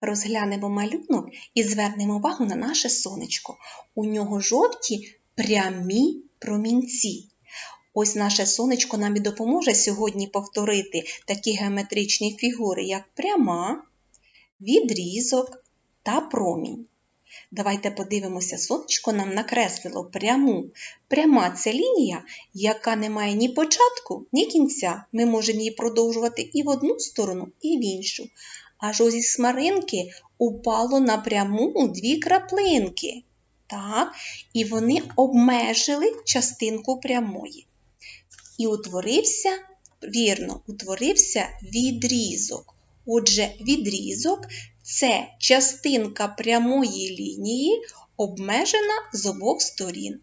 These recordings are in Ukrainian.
Розглянемо малюнок і звернемо увагу на наше сонечко. У нього жовті прямі промінці. Ось наше сонечко нам і допоможе сьогодні повторити такі геометричні фігури, як пряма, відрізок та промінь. Давайте подивимося, сонечко нам накреслило пряму. Пряма це лінія, яка не має ні початку, ні кінця. Ми можемо її продовжувати і в одну сторону, і в іншу. Аж ось смаринки упало напряму дві краплинки. Так, і вони обмежили частинку прямої. І утворився, вірно, утворився відрізок. Отже, відрізок це частинка прямої лінії, обмежена з обох сторін.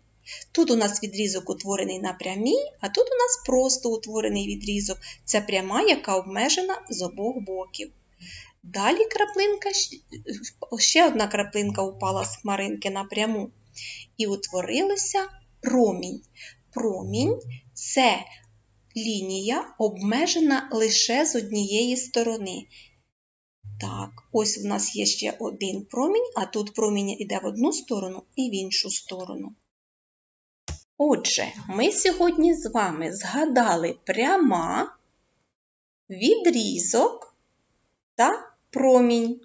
Тут у нас відрізок утворений на прямій, а тут у нас просто утворений відрізок. Це пряма, яка обмежена з обох боків. Далі краплинка, ще одна краплинка упала з хмаринки напряму. І утворилася промінь. Промінь це лінія, обмежена лише з однієї сторони. Так, ось в нас є ще один промінь, а тут промінь йде в одну сторону і в іншу сторону. Отже, ми сьогодні з вами згадали пряма, відрізок та промінь.